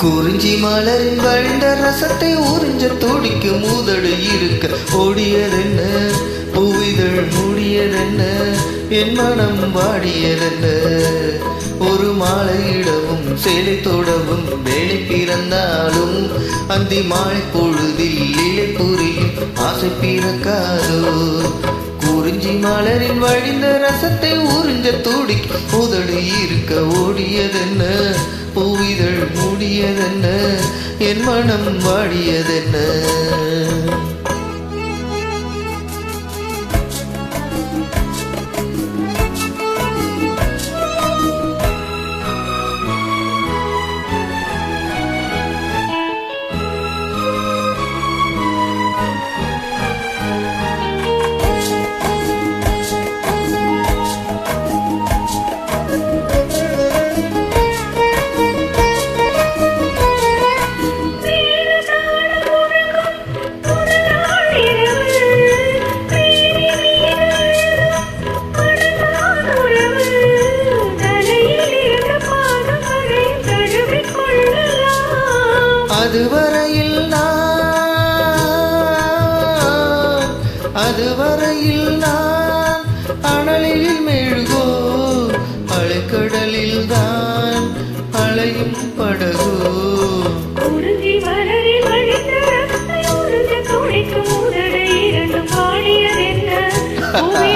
குறிஞ்சி மலரின் வழிந்த ரசத்தை உறிஞ்ச துடிக்கு மூதடு இருக்க ஓடியதென்ன? புவிதழ் மூடியதென்ன? என் மனம் வாடியதென்ன? ஒரு மாலையிடவும் சேலை தொடவும் வேலை பிறந்தாலும் அந்தி மாலை பொழுதில் இலை புரியும் ஆசை பிறக்காதோ? குறிஞ்சி மலரின் வழிந்த ரசத்தை உறிஞ்ச துடிக்கு உதடு இருக்க ஓடியதென்ன? பூவிதழ் மூடியதென்ன? என் மனம் வாடியதென்ன? அதுவரையில் நான் அனலில் மெழுகோ அலைக்கடலில் தான் அலையும் படகோ. ஒரு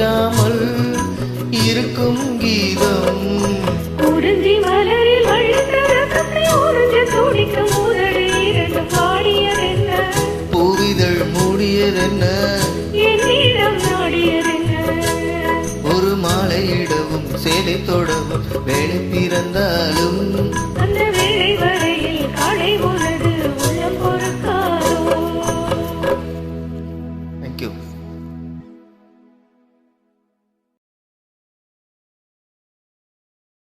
குறையாமல் இருக்கும் கீதம். மலரில் உறிஞ்ச பாடியதென்ன பூவிதழ் மூடியதென்ன ஒரு மாலையிடவும் சேலை தொடவும் வேலை பிறந்தாலும்